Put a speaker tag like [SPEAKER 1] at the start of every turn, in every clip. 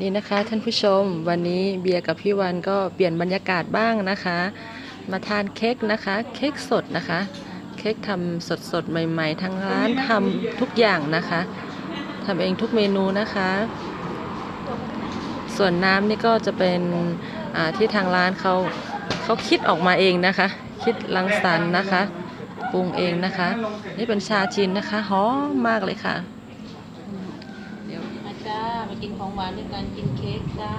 [SPEAKER 1] นี่นะคะท่านผู้ชมวันนี้เบียร์กับพี่วันก็เปลี่ยนบรรยากาศบ้างนะคะ มาทานเค้กนะคะ เค้กสดนะคะ เค้กทำสดสดใหม่ ๆทางร้านทำทุกอย่างนะคะทำเองทุกเมนูนะคะ ส่วนน้ำนี่ก็จะเป็นที่ทางร้านเขาเขาคิดออกมาเองนะคะ คิดรังสรรค์นะคะ ปรุงเองนะคะ นี่เป็นชาจีนนะคะหอมมากเลยค่ะ เดี๋ยว
[SPEAKER 2] มาจ้ามา กินของหวานด้วยกันกินเค้กจ้า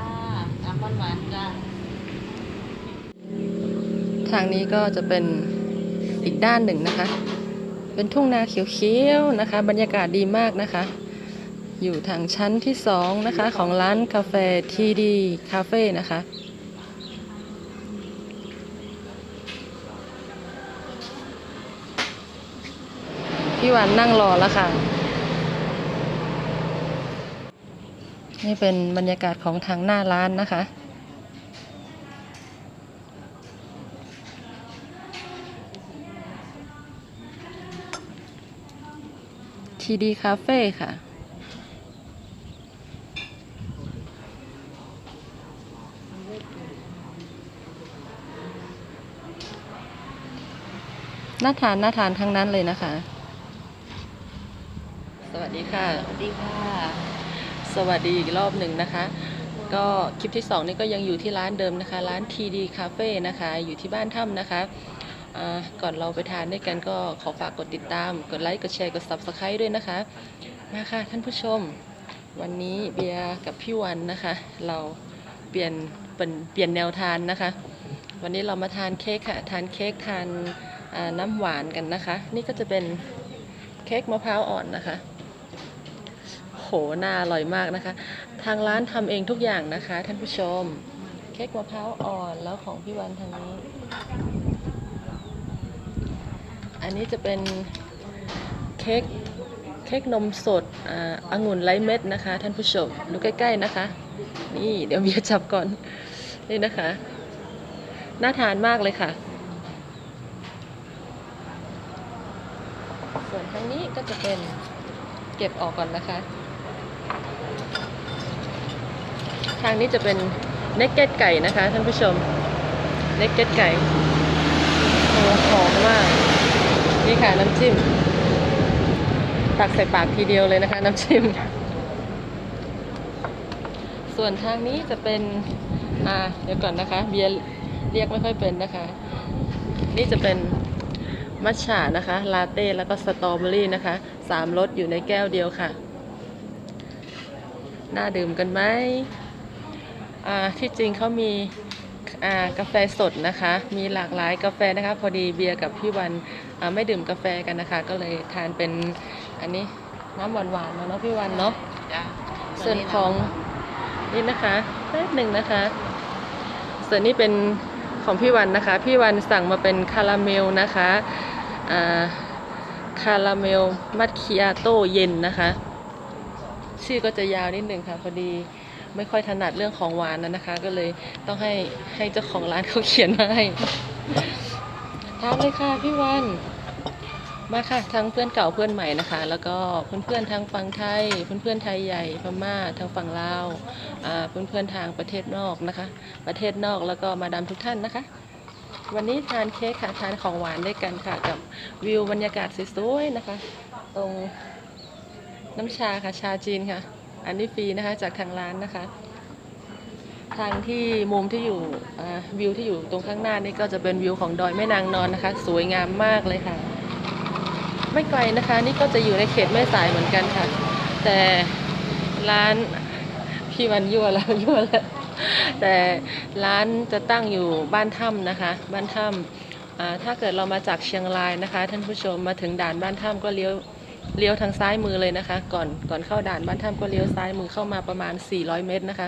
[SPEAKER 2] น้ำหวานหวานๆจ้า
[SPEAKER 1] ทางนี้ก็จะเป็นอีกด้านหนึ่งนะคะ เป็นทุ่งนาเขียวๆนะคะ บรรยากาศดีมากนะคะ อยู่ทางชั้นที่สองนะคะ ของร้านกาแฟทีดีคาเฟ่นะคะพี่หวานนั่งรอแล้วค่ะ นี่เป็นบรรยากาศของทางหน้าร้านนะคะ ทีดีคาเฟ่ค่ะน่าทานน่าทานทั้งนั้นเลยนะคะ สวัสดีค่ะ
[SPEAKER 2] สวัสดีค่ะ
[SPEAKER 1] สวัสดีอีกรอบหนึ่งนะคะ ก็คลิปที่ 2 นี่ก็ยังอยู่ที่ร้านเดิมนะคะ ร้าน TD Cafe นะคะ อยู่ที่บ้านถ้ำนะคะก่อนเราไปทานด้วยกันก็ขอฝากกดติดตาม กดไลค์ กดแชร์ กด Subscribe ด้วยนะคะ มาค่ะท่านผู้ชม วันนี้เบียร์กับพี่วันนะคะ เราเปลี่ยนเป็นเปลี่ยนแนวทานนะคะ วันนี้เรามาทานเค้กค่ะ ทานเค้กทานน้ำหวานกันนะคะ นี่ก็จะเป็นเค้กมะพร้าวอ่อนนะคะ โหน่าอร่อยมากนะคะ ทางร้านทำเองทุกอย่างนะคะ ท่านผู้ชม เค้กมะพร้าวอ่อนแล้วของพี่วันทางนี้ อันนี้จะเป็นเค้กเค้กนมสดอ่างุ่นไร้เม็ดนะคะ ท่านผู้ชมดูใกล้ ๆนะคะ นี่เดี๋ยวเบียจับก่อนนี่นะคะ น่าทานมากเลยค่ะ ส่วนทางนี้ก็จะเป็นเก็บออกก่อนนะคะ ทางนี้จะเป็นเนกเก็ตไก่นะคะท่านผู้ชมเนกเก็ตไก่โอ้หอมมาก นี่ค่ะน้ำจิ้ม ตักใส่ปากทีเดียวเลยนะคะน้ำจิ้ม ส่วนทางนี้จะเป็น อ่า เดี๋ยวก่อนนะคะ เบียร์เรียกไม่ค่อยเป็นนะคะ นี่จะเป็นมัทฉะนะคะ ลาเต้ แล้วก็สตรอเบอรี่นะคะ สามรสอยู่ในแก้วเดียวค่ะ น่าดื่มกันไหม ที่จริงเขามีอ่ากาแฟสดนะคะ มีหลากหลายกาแฟนะคะ พอดีเบียร์กับพี่วันอ่าไม่ดื่มกาแฟกันนะคะ ก็เลยทานเป็นอันนี้น้ำหวานๆเนาะพี่วันเนาะ
[SPEAKER 2] จ้า
[SPEAKER 1] ส่วนของนี่นะคะแป๊บหนึ่งนะคะ ส่วนนี้เป็นของพี่วันนะคะ พี่วันสั่งมาเป็นคาราเมลนะคะอ่าคาราเมลมัทคิอาโต้เย็นนะคะ ชื่อก็จะยาวนิดหนึ่งค่ะพอดี ไม่ค่อยถนัดเรื่องของหวานนะนะคะ ก็เลยต้องให้ให้เจ้าของร้านเขาเขียนมาให้ทานเลยค่ะพี่วันมาค่ะทั้งเพื่อนเก่าเพื่อนใหม่นะคะ แล้วก็เพื่อนๆทางฝั่งไทย เพื่อนๆไทยใหญ่พม่าทางฝั่งลาวอ่าเพื่อนๆทางประเทศนอกนะคะ ประเทศนอกแล้วก็มาดามทุกท่านนะคะ วันนี้ทานเค้กค่ะทานของหวานด้วยกันค่ะ กับวิวบรรยากาศสวยๆนะคะ ตรงน้ำชาค่ะชาจีนค่ะ อันนี้ฟรีนะคะจากทางร้านนะคะ ทางที่มุมที่อยู่วิวที่อยู่ตรงข้างหน้านี่ก็จะเป็นวิวของดอยแม่นางนอนนะคะ สวยงามมากเลยค่ะ ไม่ไกลนะคะ นี่ก็จะอยู่ในเขตแม่สายเหมือนกันค่ะ แต่ร้านพี่วันยั่วแล้วยั่วแล้วแต่ร้านจะตั้งอยู่บ้านถ้ำนะคะ บ้านถ้ำถ้าเกิดเรามาจากเชียงรายนะคะ ท่านผู้ชมมาถึงด่านบ้านถ้ำก็เลี้ยว เลี้ยวทางซ้ายมือเลยนะคะ ก่อนก่อนเข้าด่านบ้านถ้ำก็เลี้ยวซ้ายมือเข้ามาประมาณ 400 เมตรนะคะ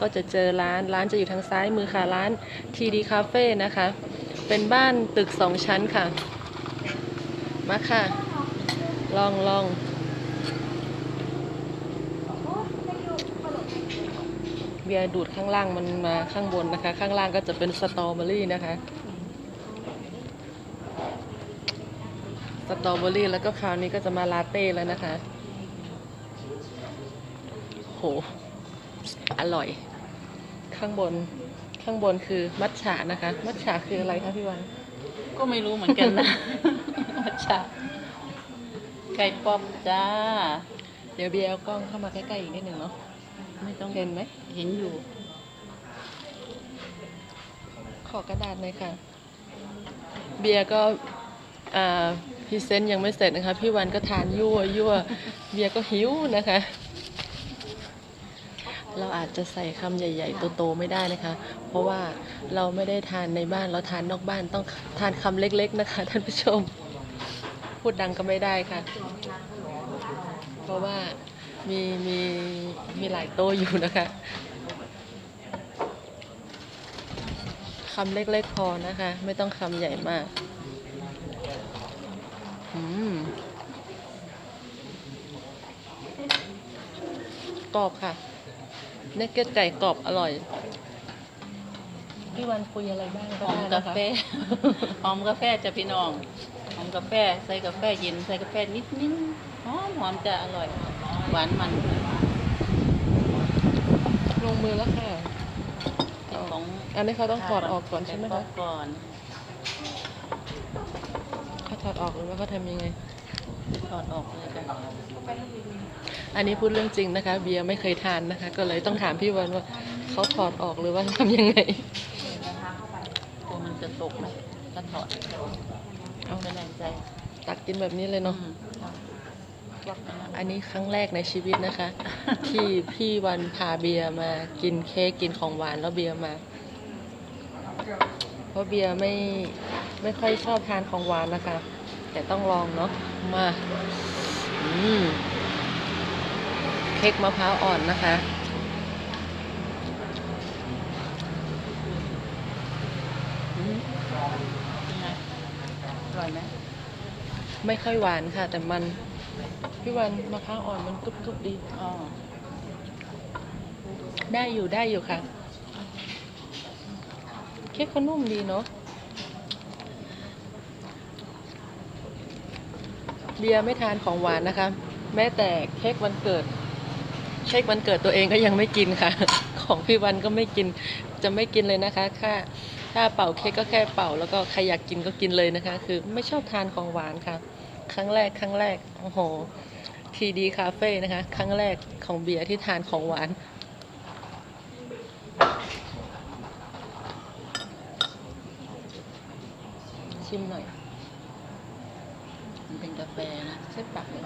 [SPEAKER 1] ก็จะเจอร้านร้านจะอยู่ทางซ้ายมือค่ะร้านทีดีคาเฟ่นะคะ เป็นบ้านตึกสองชั้นค่ะ มาค่ะ ลองลองเบียร์ดูดข้างล่างมันมาข้างบนนะคะ ข้างล่างก็จะเป็นสตรอเบอรี่นะคะ สตรอเบอรี่แล้วก็คราวนี้ก็จะมาลาเต้แล้วนะคะ โห อร่อย ข้างบน ข้างบนคือมัทฉะนะคะ มัทฉะคืออะไรคะพี่วัน
[SPEAKER 2] ก็ไม่รู้เหมือนกันนะ มัทฉะไก่ป๊อบจ้า
[SPEAKER 1] เดี๋ยวเบียร์เอากล้องเข้ามาใกล้ๆอีกนิดหนึ่งเนาะ
[SPEAKER 2] ไม่ต้อง
[SPEAKER 1] เห็นไหม
[SPEAKER 2] เห็นอยู่
[SPEAKER 1] ขอกระดาษหน่อยค่ะ เบียร์ก็อ่า พรีเซนต์ยังไม่เสร็จนะคะ พี่วันก็ทานยั่วยั่วเบียก็หิวนะคะ เราอาจจะใส่คำใหญ่ ๆ โตๆไม่ได้นะคะ เพราะว่าเราไม่ได้ทานในบ้านเราทานนอกบ้านต้องทานคำเล็ก ๆ นะคะ ท่านผู้ชม พูดดังก็ไม่ได้ค่ะ เพราะว่ามีมีมีหลายโตอยู่นะคะคำเล็กๆพอนะคะ ไม่ต้องคำใหญ่มาก กรอบค่ะเนกเก็ตไก่กรอบอร่อย พี่วันคุยอะไรบ้าง
[SPEAKER 2] ห
[SPEAKER 1] ก็
[SPEAKER 2] อม
[SPEAKER 1] ได้
[SPEAKER 2] กา
[SPEAKER 1] นะคะ
[SPEAKER 2] แฟ หอมกาแฟจะพี่น้อง หอมกาแฟใส่กาแฟเย็นใส่กาแฟนิดนิดหอมหอมจะอร่อย หวานมัน
[SPEAKER 1] ลงมือแล้วค่ะ
[SPEAKER 2] ของ
[SPEAKER 1] อันนี้เขาต้องถอดออกก่อนใช่ไหม
[SPEAKER 2] ก่
[SPEAKER 1] คะ
[SPEAKER 2] ก่อน
[SPEAKER 1] เขาถ อดออกหรือว่าเขาทำยังไง
[SPEAKER 2] ถอดออกเลยกัน
[SPEAKER 1] อันนี้พูดเรื่องจริงนะคะ เบียร์ไม่เคยทานนะคะ ก็เลยต้องถามพี่วันว่าเขาถอดออกหรือว่าทำยังไง
[SPEAKER 2] ตัวมันจะตกไหมถ้าถอด
[SPEAKER 1] เอา
[SPEAKER 2] ไม่แน่ใจ
[SPEAKER 1] ตักกินแบบนี้เลยเนาะ
[SPEAKER 2] อืมวักไปนะ
[SPEAKER 1] อันนี้ครั้งแรกในชีวิตนะคะ ที่พี่วันพาเบียร์มากินเค้กกินของหวานแล้วเบียร์มา เพราะเบียร์ไม่ไม่ค่อยชอบทานของหวานนะคะ แต่ต้องลองเนาะมาอืมเค้กมะพร้าวอ่อนนะคะอืม
[SPEAKER 2] เป็นไงอร่อยไหม
[SPEAKER 1] ไม่ค่อยหวานค่ะ แต่มัน พี่วันมะพร้าวอ่อนมันกรุบๆดี
[SPEAKER 2] อ๋อ
[SPEAKER 1] ได้อยู่ได้อยู่ค่ะ เค้กเขานุ่มดีเนาะ เบียร์ไม่ทานของหวานนะคะ แม้แต่เค้กวันเกิด เค้กวันเกิดตัวเองก็ยังไม่กินค่ะ ของพี่วันก็ไม่กินจะไม่กินเลยนะคะถ้าถ้าเป่าเค้กก็แค่เป่าแล้วก็ใครอยากกินก็กินเลยนะคะ คือไม่ชอบทานของหวานค่ะ ครั้งแรกครั้งแรกโอ้โหทีดีคาเฟ่นะคะ ครั้งแรกของเบียร์ที่ทานของหวานชิมหน่อย
[SPEAKER 2] มันเป็นกาแฟนะ
[SPEAKER 1] ใช่ปากเลย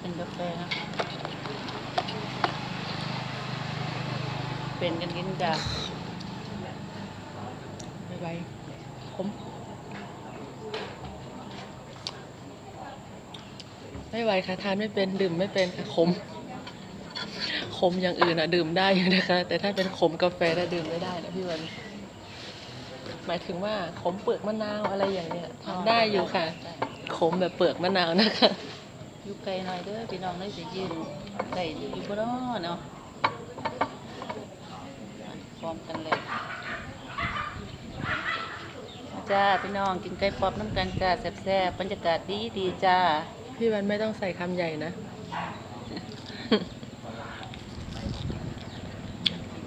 [SPEAKER 2] เป็นกาแฟนะเป็นกันกินจ้ะ
[SPEAKER 1] ไม่ไหวขมไม่ไหวค่ะทานไม่เป็นดื่มไม่เป็นค่ะขมขมอย่างอื่นอะดื่มได้อยู่นะคะ แต่ถ้าเป็นขมกาแฟน่ะดื่มไม่ได้นะพี่วันหมายถึงว่าขมเปลือกมะนาวอะไรอย่างเนี้ยทานได้อยู่ค่ะ ขมแบบเปลือกมะนาวนะคะ
[SPEAKER 2] อยู่ไกลหน่อยเด้อพี่น้องได้สิยืนไก่อยู่บ่เนาะเนาะอะพร้อมกันเลยมาจ้าพี่น้องกินไก่ป๊อบน้ำกันจ้าแซ่บๆบรรยากาศดีดีๆจ้า
[SPEAKER 1] พี่วันไม่ต้องใส่คำใหญ่นะ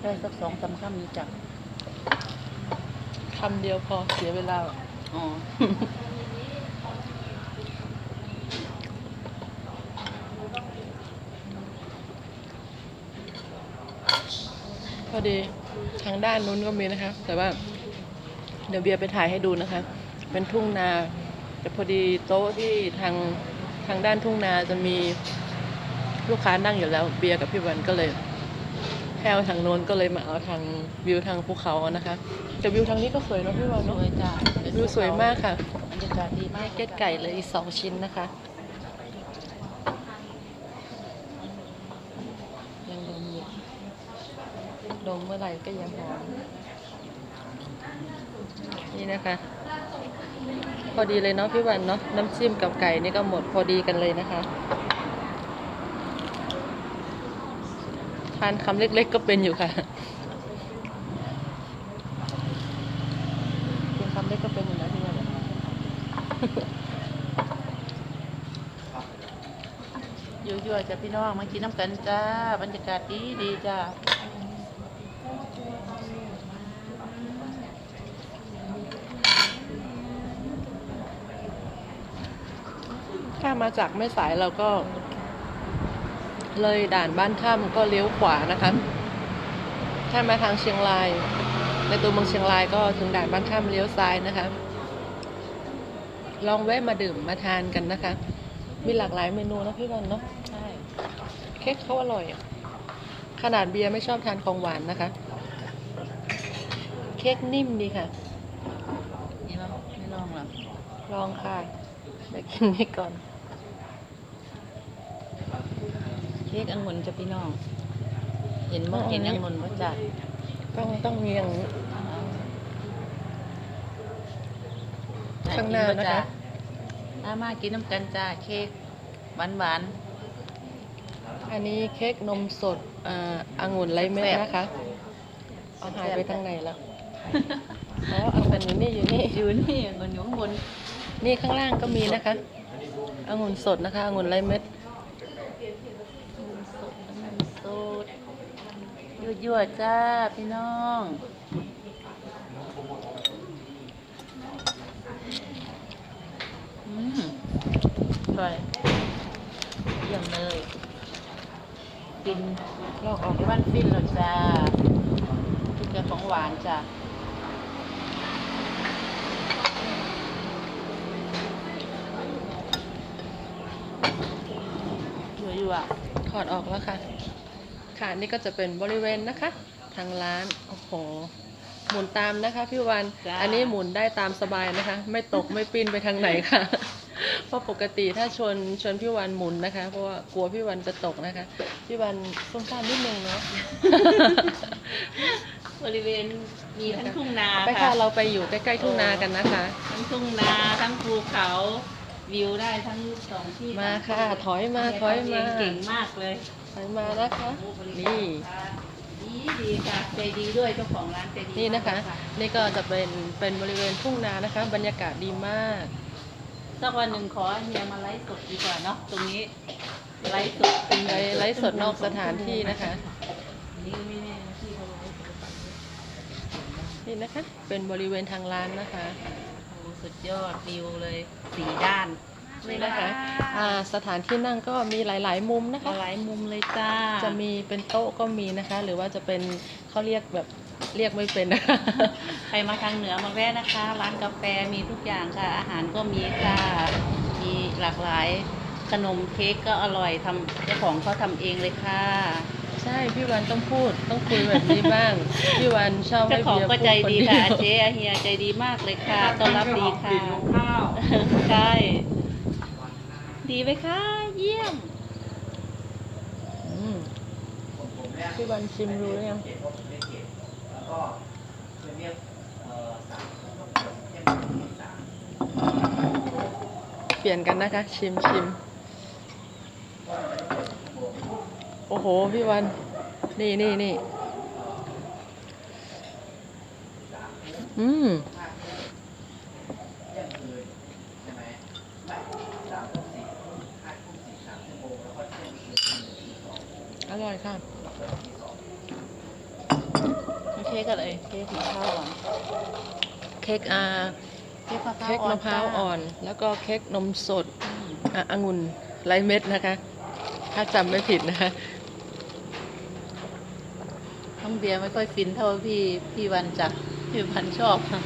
[SPEAKER 2] ได้สักสองสามคำนี้จ้ะ
[SPEAKER 1] คำเดียวพอเสียเวลา
[SPEAKER 2] อ๋อ
[SPEAKER 1] ดีทางด้านนู้นก็มีนะคะ แต่ว่าเดี๋ยวเบียร์ไปถ่ายให้ดูนะคะ เป็นทุ่งนาแต่พอดีโต๊ะที่ทางทางด้านทุ่งนาจะมีลูกค้านั่งอยู่แล้วเบียร์กับพี่วันก็เลยแค่เอาทางโน้นก็เลยมาเอาทางวิวทางภูเขาเอานะคะแต่วิวทางนี้ก็สวยเนอะพี่วัน
[SPEAKER 2] ส
[SPEAKER 1] เนอะ
[SPEAKER 2] วยจ้า
[SPEAKER 1] วิวสวยมากค่ะ
[SPEAKER 2] บรรยากาศดีมาก
[SPEAKER 1] เก็ตไก่เลยอีกสองชิ้นนะคะ ยังดมอยู่ดมเมื่อ ไหร่ก็ยังหอมนี่นะคะ พอดีเลยเนาะพี่วันเนาะน้ำจิ้มกับไก่นี่ก็หมดพอดีกันเลยนะคะทานคำเล็กๆก็เป็นอยู่ค่ะกินคำเล็กก็เป็นอยู่นะพี่วัน
[SPEAKER 2] ยั่วๆจ้ะพี่น้องมากินน้ำกันจ้า บรรยากาศดีดีๆจ้า
[SPEAKER 1] ถ้ามาจากแม่สายเราก็ เลยด่านบ้านถ้ำก็เลี้ยวขวานะคะ ถ้ามาทางเชียงราย ในตัวเมืองเชียงรายก็ถึงด่านบ้านถ้ำเลี้ยวซ้ายนะคะ ลองแวะมาดื่มมาทานกันนะคะ มีหลากหลายเมนูนะพี่วันเนาะ
[SPEAKER 2] ใช่
[SPEAKER 1] เค้กเขาอร่อยอะขนาดเบียร์ไม่ชอบทานของหวานนะคะ เค้กนิ่มดีค่ะ
[SPEAKER 2] นี่เราไม่ลองหรอ
[SPEAKER 1] ลองค่ะเดี๋ยวกินนี่ก่อน
[SPEAKER 2] เค้กองุ่นจะพี่น้อง เห็นบ่
[SPEAKER 1] อ๋อ
[SPEAKER 2] เห็นองุ่นว่าจัด
[SPEAKER 1] ต้องต้องมีอย่างนี้ข้างหน้านะคะ
[SPEAKER 2] อามากินน้ำกันจ้าเค้กหวานหวาน
[SPEAKER 1] อันนี้เค้กนมสดอ่าองุ่นไรเม็ด
[SPEAKER 2] แซ่บ
[SPEAKER 1] นะคะ
[SPEAKER 2] ๆ
[SPEAKER 1] เอาหายไปทางไหนแล้วอ๋อองุ่นอยู่นี่อยู่นี่
[SPEAKER 2] อยู่นี่องุ่นอยู่ข้างบน
[SPEAKER 1] นี่ข้างล่างก็มีนะคะองุ่นสดนะคะองุ่นไรเม็ด
[SPEAKER 2] องุ่นสดองุ่นสด ยั่วจ้าพี่น้องอืมอร่อยเยี่ยมเลยกิน
[SPEAKER 1] ลอกออก
[SPEAKER 2] ที่บ้านฟินเหรอจ้ากินกับของหวานจ้ะอยู่อยู่อะ
[SPEAKER 1] ถอดออกแล้วค่ะ ค่ะ นี่ก็จะเป็นบริเวณนะคะ ทางร้าน โอ้โห หมุนตามนะคะพี่วัน
[SPEAKER 2] จ้า
[SPEAKER 1] อันนี้หมุนได้ตามสบายนะคะ ไม่ตกไม่ปิ้นไปทางไหนค่ะ เพราะปกติถ้าชวนชวนพี่วันหมุนนะคะ เพราะว่ากลัวพี่วันจะตกนะคะ พี่วันส้มซ่านนิดนึงเนาะ
[SPEAKER 2] บริเวณมีทั้งทุ่งนา
[SPEAKER 1] ไปค่ะเราไปอยู่ใกล้ๆทุ่งนากันนะคะ
[SPEAKER 2] ทั้งทุ่งนาทั้งภูเขาวิวได้ทั้งสองที่
[SPEAKER 1] มาค่ะ ถอยมาถอยมา
[SPEAKER 2] เก่งมากเลย
[SPEAKER 1] ถอยมานะคะนี่
[SPEAKER 2] ดีดีค่ะใจดีด้วยเจ้าของร้านใจดี
[SPEAKER 1] นี่นะคะ
[SPEAKER 2] มาก
[SPEAKER 1] นี่ก็จะเป็นเป็นบริเวณทุ่งนานะคะ บรรยากาศดีมาก
[SPEAKER 2] สักวันหนึ่งขอเฮียมาไลฟ์สดดีกว่าเนาะตรงนี้ไลฟ์สดเป็น
[SPEAKER 1] ไลฟ์ไลฟ์สดนอกสถานที่นะคะ
[SPEAKER 2] นี่ไม่แน่นะที่เขาไลฟ์สด
[SPEAKER 1] นี่นะคะ เป็นบริเวณทางร้านนะคะ
[SPEAKER 2] โอ้สุดยอดวิวเลยสี่ด้าน
[SPEAKER 1] นี่นะคะอ่าสถานที่นั่งก็มีหลาย ๆ มุมนะคะ
[SPEAKER 2] หลายมุมเลยจ้า
[SPEAKER 1] จะมีเป็นโต๊ะก็มีนะคะ หรือว่าจะเป็นเขาเรียกแบบเรียกไม่เป็นนะคะ
[SPEAKER 2] ใครมาทางเหนือมาแวะนะคะ ร้านกาแฟมีทุกอย่างค่ะ อาหารก็มีค่ะ มีหลากหลายขนมเค้กก็อร่อยทำเจ้าของเขาทำเองเลยค่ะ
[SPEAKER 1] ใช่พี่วันต้องพูดต้องคุยแบบนี้บ้าง พี่วันชอบ
[SPEAKER 2] เจ้า
[SPEAKER 1] ให้
[SPEAKER 2] ของ
[SPEAKER 1] เบียร์
[SPEAKER 2] ก็
[SPEAKER 1] พูด
[SPEAKER 2] ใจ
[SPEAKER 1] คน
[SPEAKER 2] ดี
[SPEAKER 1] เดี
[SPEAKER 2] ค่ะ
[SPEAKER 1] ยว
[SPEAKER 2] เจ๊อาเฮียใจดีมากเลยค่ะต้อนรับดีค่ะ ใช่ ดีไหมคะ เยี่ยม
[SPEAKER 1] อืมพี่วันชิมดูหรือยังเปลี่ยนกันนะคะ ชิมชิมโอ้โห พี่วัน นี่นี่นี่อืม ร่อยค่ะ
[SPEAKER 2] เค้กอะไรเค้กมะพร้าวอ่อน
[SPEAKER 1] เค้กอา
[SPEAKER 2] เค้กมะพร้าว
[SPEAKER 1] เค้ก
[SPEAKER 2] อ่อน
[SPEAKER 1] มะพร้าวอ่อน แล้วก็เค้กนมสด
[SPEAKER 2] อืม
[SPEAKER 1] อะองุ่นไรเม็ดนะคะ ถ้าจำไม่ผิดนะคะ
[SPEAKER 2] น้องเบียร์ไม่ค่อยฟินเท่าพี่พี่วันจ้ะพี่วันชอบค่ะ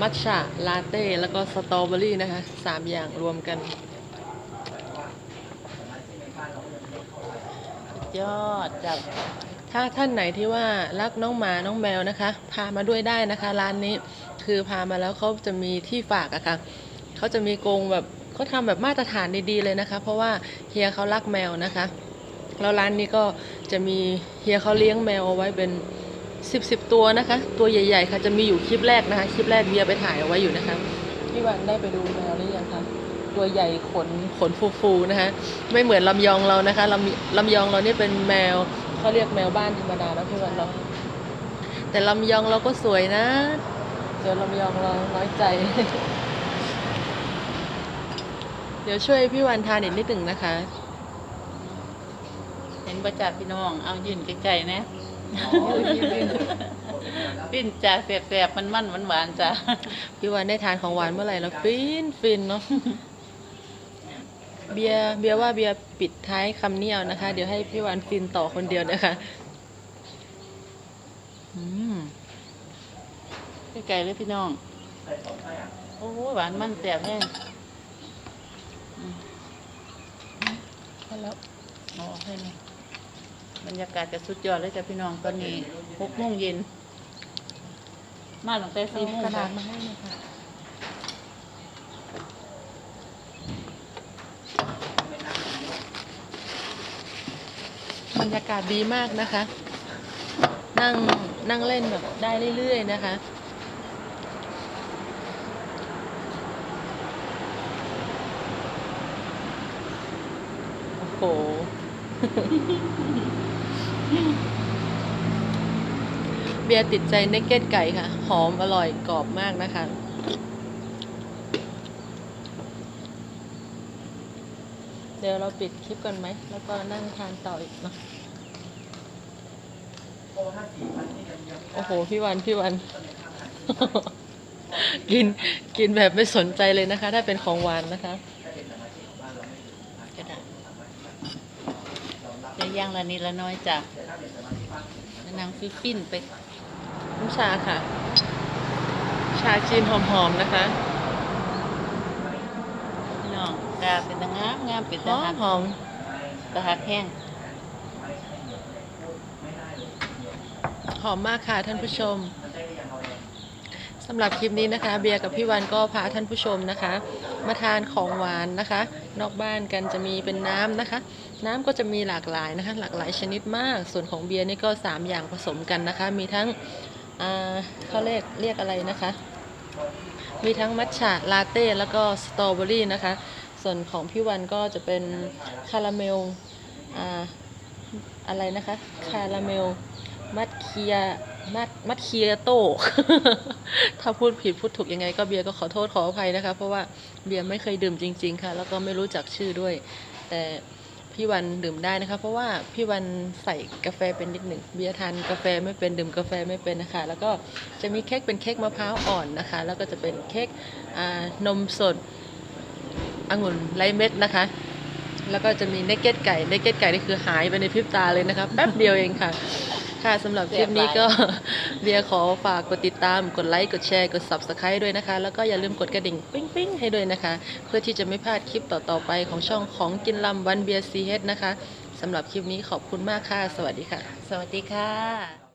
[SPEAKER 1] มัทฉะลาเต้ แล้วก็สตรอเบอรี่นะคะสามอย่างรวมกัน
[SPEAKER 2] สุด ยอดจ้ะ
[SPEAKER 1] ถ้าท่านไหนที่ว่ารักน้องหมาน้องแมวนะคะ พามาด้วยได้นะคะ ร้านนี้คือพามาแล้วเขาจะมีที่ฝากอะค่ะเขาจะมีกรงแบบเขาทำแบบมาตรฐานดีๆเลยนะคะ เพราะว่าเฮียเขารักแมวนะคะแล้วร้านนี้ก็จะมีเฮียเขาเลี้ยงแมวเอาไว้เป็นสิบสิบตัวนะคะ ตัวใหญ่ ๆ ค่ะจะมีอยู่คลิปแรกนะคะ คลิปแรกเบียไปถ่ายเอาไว้อยู่นะคะพี่วันได้ไปดูแมวหรือยังคะ ตัวใหญ่ขนขนฟูๆนะคะไม่เหมือนลำยองเรานะคะลำลำยองเรานี่เป็นแมวเขาเรียกแมวบ้านธรรมดาแล้วพี่วันเราแต่ลำยองเราก็สวยนะส่วนลำยองเราน้อยใจ เดี๋ยวช่วยพี่วันทานอีกนิดหนึ่งนะคะ
[SPEAKER 2] เห็นประจักษ์พี่น้อง เอายืนไกลๆนะปิ้นจ้าแสบๆมันมันหวานๆจ้า
[SPEAKER 1] พี่วันได้ทานของหวานเมื่อไหร่แล้วฟินฟินเนาะ เบียร์เบียร์ว่าเบียร์ปิดท้ายคำนี้เอานะคะ เดี๋ยวให้พี่วันฟินต่อคนเดียวนะคะอืม
[SPEAKER 2] ไกลๆเลยพี่น้อง โอ้ยหวานมันแสบแห้ง
[SPEAKER 1] พอแล้ว
[SPEAKER 2] เอาออกให้หน่อยบรรยากาศจะสุดยอดเลยจ้ะพี่น้องตอนนี้หกโมงเย็น มาตั้งแต่สี่โมง
[SPEAKER 1] กระดา
[SPEAKER 2] จ้ะ
[SPEAKER 1] ษมาให้หนะคะ บรรยากาศดีมากนะคะ นั่งนั่งเล่นแบบได้เรื่อยๆนะคะ โอ้โห เบียร์ติดใจเนกเก็ตไก่ค่ะ หอมอร่อยกรอบมากนะคะ เดี๋ยวเราปิดคลิปกันไหม แล้วก็นั่งทานต่ออีกเนาะโอ้โห พี่วัน พี่วัน กิน กินแบบไม่สนใจเลยนะคะ ถ้าเป็นของหวานนะคะ
[SPEAKER 2] กระดาษจะย่างละนิดละน้อยจ้ะนางฟิฟินไป
[SPEAKER 1] น้ำชาค่ะ ชาจีนหอมๆนะคะ
[SPEAKER 2] พี่น้อง กาเป็นตางามงามเป็น
[SPEAKER 1] ห
[SPEAKER 2] ตา
[SPEAKER 1] อ
[SPEAKER 2] หั
[SPEAKER 1] ม
[SPEAKER 2] ก
[SPEAKER 1] หอม
[SPEAKER 2] ตาหักแห้ง
[SPEAKER 1] หอมมากค่ะท่านผู้ชมสำหรับคลิปนี้นะคะ เบียร์กับพี่วันก็พาท่านผู้ชมนะคะ มาทานของหวานนะคะ นอกบ้านกันจะมีเป็นน้ำนะคะ น้ำก็จะมีหลากหลายนะคะ หลากหลายชนิดมาก ส่วนของเบียร์นี่ก็3อย่างผสมกันนะคะ มีทั้งอ่าเขาเรียกเรียกอะไรนะคะ มีทั้งมัทฉะลาเต้แล้วก็สตรอเบอรี่นะคะ ส่วนของพี่วันก็จะเป็นคาราเมลอ่าอะไรนะคะ คาราเมล มัดเคียมัดมัดเคียโต ถ้าพูดผิดพูดถูกยังไง ก็เบียร์ก็ขอโทษขออภัยนะคะ เพราะว่าเบียร์ไม่เคยดื่มจริง ๆ ค่ะ แล้วก็ไม่รู้จักชื่อด้วย แต่พี่วันดื่มได้นะคะ เพราะว่าพี่วันใส่กาแฟเป็นนิดหนึ่งเบียร์ทานกาแฟไม่เป็นดื่มกาแฟไม่เป็นนะคะ แล้วก็จะมีเค้กเป็นเค้กมะพร้าวอ่อนนะคะ แล้วก็จะเป็นเค้กนมสด องุ่นไร้เม็ดนะคะ แล้วก็จะมีเนกเก็ตไก่เนกเก็ตไก่นี่คือหายไปในพริบตาเลยนะคะ แป๊บเดียวเองค่ะ ค่ะสำหรับคลิปนี้ก็เบียร์ขอฝากกดติดตาม กดไลค์ กดแชร์ กด subscribe ด้วยนะคะ แล้วก็อย่าลืมกดกระดิ่งปิ้งปิ้งให้ด้วยนะคะ เพื่อที่จะไม่พลาดคลิปต่อๆไปของช่องของกินลำวันเบียร์ซีเฮดนะคะสำหรับคลิปนี้ขอบคุณมากค่ะ สวัสดีค่ะ
[SPEAKER 2] สวัสดีค่ะ